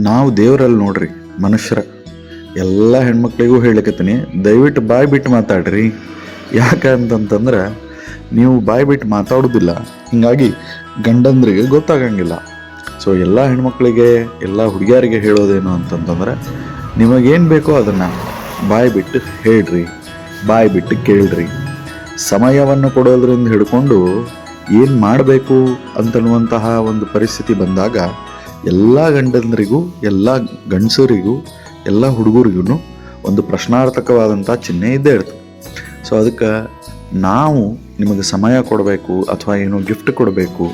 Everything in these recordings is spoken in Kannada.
ನಾವು ದೇವರಲ್ಲಿ ನೋಡ್ರಿ, ಮನುಷ್ಯರ. ಎಲ್ಲ ಹೆಣ್ಮಕ್ಳಿಗೂ ಹೇಳಕತ್ತೀನಿ, ದಯವಿಟ್ಟು ಬಾಯಿ ಬಿಟ್ಟು ಮಾತಾಡ್ರಿ. ಯಾಕಂತಂತಂದ್ರೆ ನೀವು ಬಾಯಿ ಬಿಟ್ಟು ಮಾತಾಡೋದಿಲ್ಲ. ಹಿಂಗಾಗಿ ಗಂಡಂದ್ರಿಗೆ ಗೊತ್ತಾಗಂಗಿಲ್ಲ. ಸೊ ಎಲ್ಲ ಹೆಣ್ಮಕ್ಳಿಗೆ, ಎಲ್ಲ ಹುಡುಗಿಯರಿಗೆ ಹೇಳೋದೇನು ಅಂತಂತಂದ್ರೆ, ನಿಮಗೇನು ಬೇಕೋ ಅದನ್ನು ಬಾಯಿ ಬಿಟ್ಟು ಹೇಳ್ರಿ. ಬಾಯಿ ಬಿಟ್ಟು ಕೇಳ್ರಿ. ಸಮಯವನ್ನು ಕೊಡೋದ್ರಿಂದ ಹಿಡ್ಕೊಂಡು ಏನು ಮಾಡಬೇಕು ಅಂತನ್ನುವಂತಹ ಒಂದು ಪರಿಸ್ಥಿತಿ ಬಂದಾಗ ಎಲ್ಲ ಗಂಡಂದರಿಗೂ, ಎಲ್ಲ ಗಂಡಸರಿಗೂ, ಎಲ್ಲ ಹುಡುಗರಿಗೂ ಒಂದು ಪ್ರಶ್ನಾರ್ಥಕವಾದಂಥ ಚಿಹ್ನೆ ಇದ್ದೇ ಇರ್ತದೆ ಸೊ ಅದಕ್ಕೆ ನಾವು ನಿಮಗೆ ಸಮಯ ಕೊಡಬೇಕು, ಅಥವಾ ಏನೋ ಗಿಫ್ಟ್ ಕೊಡಬೇಕು,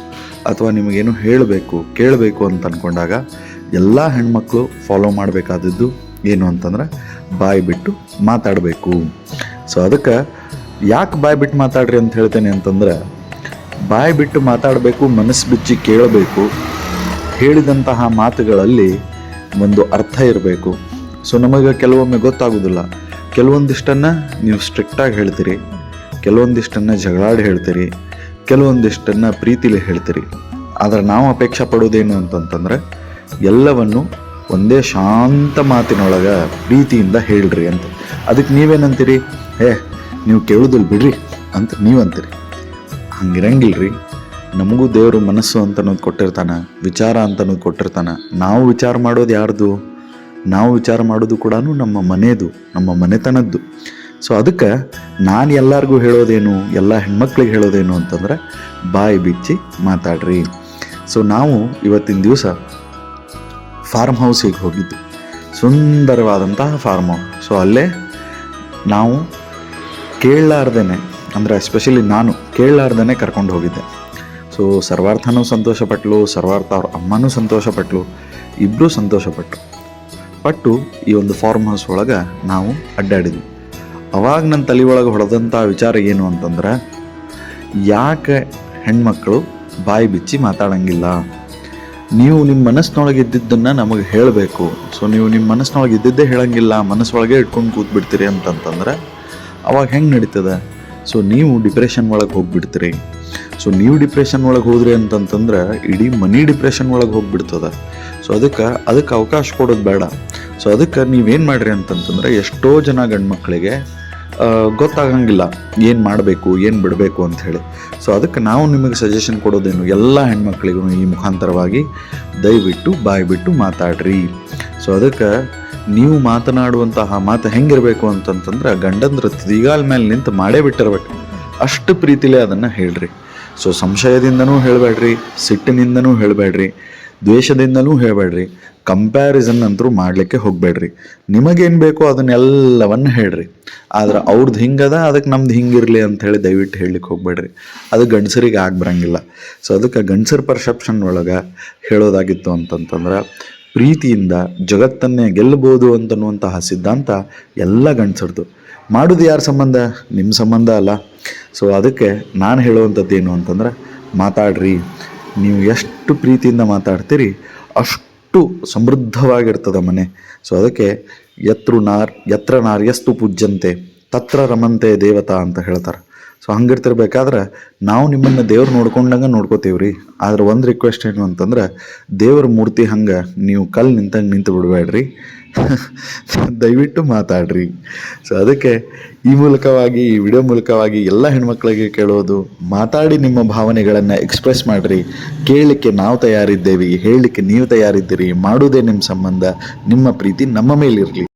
ಅಥವಾ ನಿಮಗೇನು ಹೇಳಬೇಕು, ಕೇಳಬೇಕು ಅಂತ ಅಂದ್ಕೊಂಡಾಗ ಎಲ್ಲ ಹೆಣ್ಮಕ್ಳು ಫಾಲೋ ಮಾಡಬೇಕಾದದ್ದು ಏನು ಅಂತಂದ್ರೆ ಬಾಯಿ ಬಿಟ್ಟು ಮಾತಾಡಬೇಕು. ಸೊ ಅದಕ್ಕೆ ಯಾಕೆ ಬಾಯಿ ಬಿಟ್ಟು ಮಾತಾಡ್ರಿ ಅಂತ ಹೇಳ್ತೇನೆ ಅಂತಂದ್ರೆ, ಬಾಯಿ ಬಿಟ್ಟು ಮಾತಾಡಬೇಕು, ಮನಸ್ಸು ಬಿಚ್ಚಿ ಕೇಳಬೇಕು ಹೇಳಿದಂತಹ ಮಾತುಗಳಲ್ಲಿ ಒಂದು ಅರ್ಥ ಇರಬೇಕು. ಸೊ ನಮಗೆ ಕೆಲವೊಮ್ಮೆ ಗೊತ್ತಾಗೋದಿಲ್ಲ ಕೆಲವೊಂದಿಷ್ಟನ್ನು ನೀವು ಸ್ಟ್ರಿಕ್ಟಾಗಿ ಹೇಳ್ತೀರಿ. ಕೆಲವೊಂದಿಷ್ಟನ್ನು ಜಗಳಾಡಿ ಹೇಳ್ತೀರಿ. ಕೆಲವೊಂದಿಷ್ಟನ್ನು ಪ್ರೀತಿಲಿ ಹೇಳ್ತೀರಿ. ಆದರೆ ನಾವು ಅಪೇಕ್ಷೆ ಪಡೋದೇನು ಅಂತಂತಂದರೆ, ಎಲ್ಲವನ್ನು ಒಂದೇ ಶಾಂತ ಮಾತಿನೊಳಗೆ ಪ್ರೀತಿಯಿಂದ ಹೇಳ್ರಿ ಅಂತ. ಅದಕ್ಕೆ ನೀವೇನಂತೀರಿ? ಏ, ನೀವು ಕೇಳೋದಿಲ್ಲ ಬಿಡ್ರಿ ಅಂತ ನೀವಂತೀರಿ. ಹಂಗಿರಂಗಿಲ್ರಿ. ನಮಗೂ ದೇವರು ಮನಸ್ಸು ಅಂತನೋದು ಕೊಟ್ಟಿರ್ತಾನೆ, ವಿಚಾರ ಅಂತನೋದು ಕೊಟ್ಟಿರ್ತಾನೆ. ನಾವು ವಿಚಾರ ಮಾಡೋದು ಯಾರ್ದು? ನಾವು ವಿಚಾರ ಮಾಡೋದು ಕೂಡ ನಮ್ಮ ಮನೆಯದು ನಮ್ಮ ಮನೆತನದ್ದು. ಸೊ ಅದಕ್ಕೆ ನಾನು ಎಲ್ಲರಿಗೂ ಹೇಳೋದೇನು, ಎಲ್ಲ ಹೆಣ್ಮಕ್ಳಿಗೆ ಹೇಳೋದೇನು ಅಂತಂದ್ರೆ, ಬಾಯಿ ಬಿಚ್ಚಿ ಮಾತಾಡ್ರಿ. ಸೊ ನಾವು ಇವತ್ತಿನ ದಿವಸ ಫಾರ್ಮ್ ಹೌಸಿಗೆ ಹೋಗಿದ್ದು. ಸುಂದರವಾದಂತಹ ಫಾರ್ಮ್ ಹೌಸ್ ಸೊ ಅಲ್ಲೇ ನಾವು ಕೇಳಲಾರ್ದೇನೆ, ಅಂದರೆ ಎಸ್ಪೆಷಲಿ ನಾನು ಕೇಳಲಾರ್ದೇ ಕರ್ಕೊಂಡು ಹೋಗಿದ್ದೆ. ಸೊ ಸರ್ವಾರ್ಥನೂ ಸಂತೋಷಪಟ್ಲು, ಸರ್ವಾರ್ಥ ಅವ್ರ ಅಮ್ಮನೂ ಸಂತೋಷಪಟ್ಲು ಇಬ್ಬರೂ ಸಂತೋಷಪಟ್ಟರು ಪಟ್ಟು ಈ ಒಂದು ಫಾರ್ಮ್ ಹೌಸ್ ಒಳಗೆ ನಾವು ಅಡ್ಡಾಡಿದ್ವಿ. ಅವಾಗ ನನ್ನ ತಲೆ ಒಳಗೆ ಹೊಡೆದಂಥ ವಿಚಾರ ಏನು ಅಂತಂದ್ರೆ, ಯಾಕೆ ಹೆಣ್ಮಕ್ಳು ಬಾಯಿ ಬಿಚ್ಚಿ ಮಾತಾಡಂಗಿಲ್ಲ? ನೀವು ನಿಮ್ಮ ಮನಸ್ಸಿನೊಳಗೆ ಇದ್ದಿದ್ದನ್ನು ನಮಗೆ ಹೇಳಬೇಕು. ಸೊ ನೀವು ನಿಮ್ಮ ಮನಸ್ಸಿನೊಳಗೆ ಇದ್ದಿದ್ದೇ ಹೇಳಂಗಿಲ್ಲ, ಮನಸ್ಸೊಳಗೆ ಇಟ್ಕೊಂಡು ಕೂತ್ಬಿಡ್ತೀರಿ ಅಂತಂತಂದ್ರೆ, ಅವಾಗ ಹೆಂಗೆ ನಡೀತದೆ? ಸೊ ನೀವು ಡಿಪ್ರೆಷನ್ ಒಳಗೆ ಹೋಗ್ಬಿಡ್ತೀರಿ. ಸೊ ನೀವು ಡಿಪ್ರೆಷನ್ ಒಳಗೆ ಹೋದ್ರಿ ಅಂತಂತಂದ್ರೆ ಇಡೀ ಮನಿ ಡಿಪ್ರೆಷನ್ ಒಳಗೆ ಹೋಗ್ಬಿಡ್ತದೆ. ಸೊ ಅದಕ್ಕೆ ಅದಕ್ಕೆ ಅವಕಾಶ ಕೊಡೋದು ಬೇಡ. ಸೊ ಅದಕ್ಕೆ ನೀವೇನು ಮಾಡ್ರಿ ಅಂತಂತಂದ್ರೆ ಎಷ್ಟೋ ಜನ ಗಂಡು ಮಕ್ಕಳಿಗೆ ಗೊತ್ತಾಗಂಗಿಲ್ಲ. ಏನು ಮಾಡಬೇಕು, ಏನು ಬಿಡಬೇಕು ಅಂತ ಹೇಳಿ. ಸೊ ಅದಕ್ಕೆ ನಾವು ನಿಮಗೆ ಸಜೆಷನ್ ಕೊಡೋದೇನು, ಎಲ್ಲ ಹೆಣ್ಮಕ್ಳಿಗೂ ಈ ಮುಖಾಂತರವಾಗಿ ದಯವಿಟ್ಟು ಬಾಯಿ ಬಿಟ್ಟು ಮಾತಾಡ್ರಿ. ಸೊ ಅದಕ್ಕೆ ನೀವು ಮಾತನಾಡುವಂತಹ ಮಾತು ಹೆಂಗಿರಬೇಕು ಅಂತಂತಂದ್ರೆ ಗಂಡಂದ್ರ ತುದಿಗಾಲ ಮೇಲೆ ನಿಂತು ಮಾಡೇ ಬಿಟ್ಟಿರ್ಬೇಕು. ಅಷ್ಟು ಪ್ರೀತಿಲೇ ಅದನ್ನು ಹೇಳ್ರಿ. ಸೊ ಸಂಶಯದಿಂದನೂ ಹೇಳಬೇಡ್ರಿ, ಸಿಟ್ಟಿನಿಂದನೂ ಹೇಳಬೇಡ್ರಿ ದ್ವೇಷದಿಂದಲೂ ಹೇಳಬೇಡ್ರಿ ಕಂಪ್ಯಾರಿಸನ್ ಅಂತರೂ ಮಾಡಲಿಕ್ಕೆ ಹೋಗಬೇಡ್ರಿ. ನಿಮಗೇನು ಬೇಕೋ ಅದನ್ನೆಲ್ಲವನ್ನು ಹೇಳ್ರಿ. ಆದ್ರೆ ಅವ್ರದ್ದು ಹಿಂಗದ ಅದಕ್ಕೆ ನಮ್ದು ಹಿಂಗಿರಲಿ ಅಂತ ಹೇಳಿ ದಯವಿಟ್ಟು ಹೇಳಲಿಕ್ಕೆ ಹೋಗಬೇಡ್ರಿ. ಅದು ಗಂಡಸರಿಗೆ ಆಗಿ ಬರಂಗಿಲ್ಲ ಸೊ ಅದಕ್ಕೆ ಗಂಡಸರ ಪರ್ಸೆಪ್ಷನ್ ಒಳಗೆ ಹೇಳೋದಾಗಿತ್ತು ಅಂತಂತಂದ್ರೆ, ಪ್ರೀತಿಯಿಂದ ಜಗತ್ತನ್ನೇ ಗೆಲ್ಲಬಹುದು ಅಂತನ್ನುವಂತಹ ಸಿದ್ಧಾಂತ ಎಲ್ಲ ಗಂಡಸರದು. ಮಾಡೋದು ಯಾರ ಸಂಬಂಧ? ನಿಮ್ಮ ಸಂಬಂಧ ಅಲ್ಲ. ಸೊ ಅದಕ್ಕೆ ನಾನು ಹೇಳುವಂಥದ್ದು ಏನು ಅಂತಂದ್ರೆ, ಮಾತಾಡ್ರಿ. ನೀವು ಎಷ್ಟು ಪ್ರೀತಿಯಿಂದ ಮಾತಾಡ್ತೀರಿ, ಅಷ್ಟು ಸಮೃದ್ಧವಾಗಿರ್ತದೆ ಮನೆ. ಸೊ ಅದಕ್ಕೆ ಯತ್ರು ನಾರ್ ಯತ್ರ ನಾರ್ಯಸ್ತು ಪೂಜ್ಯಂತೆ, ತತ್ರ ರಮಂತೆ ದೇವತಾ ಅಂತ ಹೇಳ್ತಾರೆ. ಸೊ ಹಂಗಿರ್ತಿರ್ಬೇಕಾದ್ರೆ, ನಾವು ನಿಮ್ಮನ್ನು ದೇವ್ರು ನೋಡ್ಕೊಂಡಂಗೆ ನೋಡ್ಕೋತೀವ್ರಿ. ಆದ್ರೆ ಒಂದು ರಿಕ್ವೆಸ್ಟ್ ಏನು ಅಂತಂದ್ರೆ, ದೇವ್ರ ಮೂರ್ತಿ ಹಂಗೆ ನೀವು ಕಲ್ಲು ನಿಂತಂಗೆ ನಿಂತು ಬಿಡಬೇಡ್ರಿ. ದಯವಿಟ್ಟು ಮಾತಾಡ್ರಿ. ಸೊ ಅದಕ್ಕೆ ಈ ಮೂಲಕವಾಗಿ, ಈ ವಿಡಿಯೋ ಮೂಲಕವಾಗಿ ಎಲ್ಲ ಹೆಣ್ಮಕ್ಳಿಗೆ ಕೇಳೋದು, ಮಾತಾಡಿ ನಿಮ್ಮ ಭಾವನೆಗಳನ್ನು ಎಕ್ಸ್ಪ್ರೆಸ್ ಮಾಡಿರಿ. ಕೇಳಲಿಕ್ಕೆ ನಾವು ತಯಾರಿದ್ದೇವೆ, ಹೇಳಲಿಕ್ಕೆ ನೀವು ತಯಾರಿದ್ದೀರಿ ಮಾಡೋದೇ ನಿಮ್ಮ ಸಂಬಂಧ, ನಿಮ್ಮ ಪ್ರೀತಿ ನಮ್ಮ ಮೇಲಿರಲಿ.